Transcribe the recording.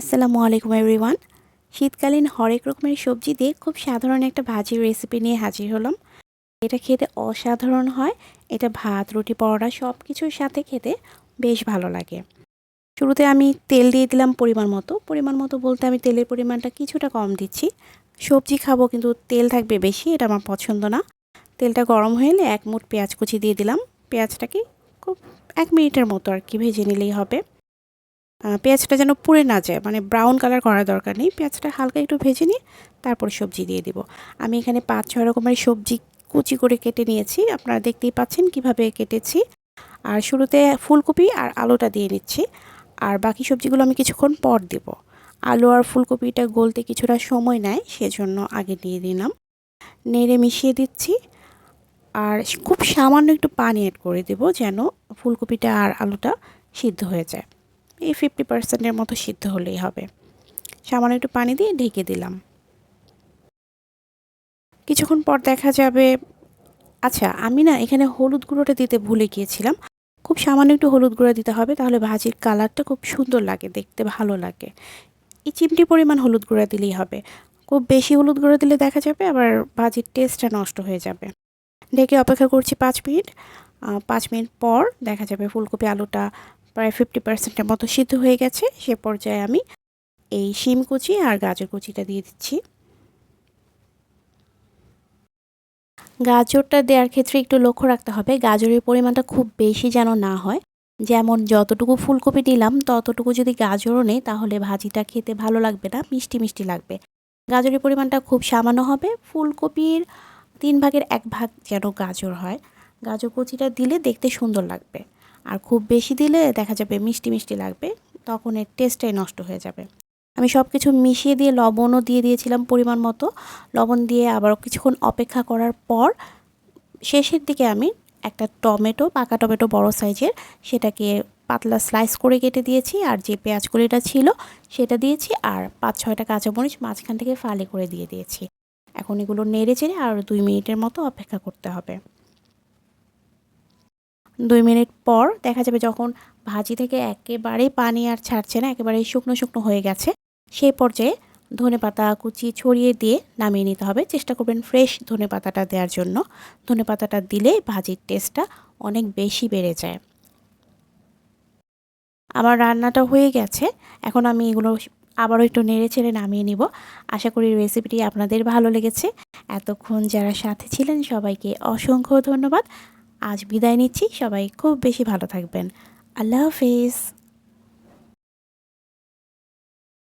আসসালামু আলাইকুম এভরিওয়ান। শীতকালীন হরেক রকমের সবজি দিয়ে খুব সাধারণ একটা ভাজির রেসিপি নিয়ে হাজির হলাম। এটা খেতে অসাধারণ হয়। এটা ভাত, রুটি, পরোটা সব কিছুর সাথে খেতে বেশ ভালো লাগে। শুরুতে আমি তেল দিয়ে দিলাম পরিমাণ মতো। পরিমাণ মতো বলতে আমি তেলের পরিমাণটা কিছুটা কম দিচ্ছি। সবজি খাব কিন্তু তেল থাকবে বেশি, এটা আমার পছন্দ না। তেলটা গরম হয়ে এলে এক মুঠ পেঁয়াজ কুচি দিয়ে দিলাম। পেঁয়াজটাকে খুব এক মিনিটের মতো আর কি ভেজে নিলেই হবে। পেঁয়াজটা যেন পুড়ে না যায় মানে ব্রাউন কালার করার দরকার নেই। পেঁয়াজটা হালকা একটু ভেজে নিয়ে তারপর সবজি দিয়ে দিব। আমি এখানে পাঁচ, ছয় রকমের সবজি কুচি করে কেটে নিয়েছি। আপনারা দেখতেই পাচ্ছেন কীভাবে কেটেছি। আর শুরুতে ফুলকপি আর আলুটা দিয়ে নিচ্ছি। আর বাকি সবজিগুলো আমি কিছুক্ষণ পর দেব। আলু আর ফুলকপিটা গলতে কিছুটা সময় নেয়, সেজন্য আগে দিয়ে দিলাম। নেড়ে মিশিয়ে দিচ্ছি। আর খুব সামান্য একটু পানি অ্যাড করে দেব, যেন ফুলকপিটা আর আলুটা সিদ্ধ হয়ে যায়। এই ফিফটি পার্সেন্টের মতো সিদ্ধ হলেই হবে। সামান্য একটু পানি দিয়ে ঢেকে দিলাম। কিছুক্ষণ পর দেখা যাবে আচ্ছা আমি না এখানে হলুদ গুঁড়োটা দিতে ভুলে গিয়েছিলাম। খুব সামান্য একটু হলুদ গুঁড়ো দিতে হবে, তাহলে ভাজির কালারটা খুব সুন্দর লাগে, দেখতে ভালো লাগে। এই চিমটি পরিমাণ হলুদ গুঁড়া দিলেই হবে। খুব বেশি হলুদ গুঁড়ো দিলে দেখা যাবে আবার ভাজির টেস্টটা নষ্ট হয়ে যাবে। ঢেকে অপেক্ষা করছি পাঁচ মিনিট। পাঁচ মিনিট পর দেখা যাবে ফুলকপি আলুটা প্রায় ফিফটি পার্সেন্টের মতো সিদ্ধ হয়ে গেছে। সে পর্যায়ে আমি এই শিম কুচি আর গাজর কুচিটা দিয়ে দিচ্ছি। গাজরটা দেওয়ার ক্ষেত্রে একটু লক্ষ্য রাখতে হবে, গাজরের পরিমাণটা খুব বেশি যেন না হয়। যেমন যতটুকু ফুলকপি দিলাম, ততটুকু যদি গাজরও নেই, তাহলে ভাজিটা খেতে ভালো লাগবে না, মিষ্টি মিষ্টি লাগবে। গাজরের পরিমাণটা খুব সামান্য হবে, ফুলকপির তিন ভাগের এক ভাগ যেন গাজর হয়। গাজর কুচিটা দিলে দেখতে সুন্দর লাগবে। আর খুব বেশি দিলে দেখা যাবে মিষ্টি মিষ্টি লাগবে, তখন এর টেস্টটাই নষ্ট হয়ে যাবে। আমি সব কিছু মিশিয়ে দিয়ে লবণও দিয়ে দিয়েছিলাম পরিমাণ মতো। লবণ দিয়ে আবার কিছুক্ষণ অপেক্ষা করার পর শেষের দিকে আমি একটা টমেটো, পাকা টমেটো বড় সাইজের, সেটাকে পাতলা স্লাইস করে কেটে দিয়েছি আর যে পেঁয়াজ কলিটা ছিল সেটা দিয়েছি আর পাঁচ ছয়টা কাঁচামরিচ মাঝখান থেকে ফালি করে দিয়ে দিয়েছি। এখন এগুলো নেড়ে চেড়ে আর দুই মিনিটের মতো অপেক্ষা করতে হবে। দুই মিনিট পর দেখা যাবে যখন ভাজি থেকে একেবারেই পানি আর ছাড়ছে না, একেবারেই শুকনো শুকনো হয়ে গেছে সেই পর্যায়ে ধনে পাতা কুচি ছড়িয়ে দিয়ে নামিয়ে নিতে হবে। চেষ্টা করবেন ফ্রেশ ধনে পাতাটা দেওয়ার জন্য। ধনে পাতাটা দিলে ভাজির টেস্টটা অনেক বেশি বেড়ে যায়। আমার রান্নাটা হয়ে গেছে। এখন আমি এগুলো আবারও একটু নেড়ে ছেড়ে নামিয়ে নিব। আশা করি রেসিপিটি আপনাদের ভালো লেগেছে। এতক্ষণ যারা সাথে ছিলেন সবাইকে অসংখ্য ধন্যবাদ। আজ বিদায় নিচ্ছি। সবাই খুব বেশি ভালো থাকবেন। আল্লাহ হাফিজ।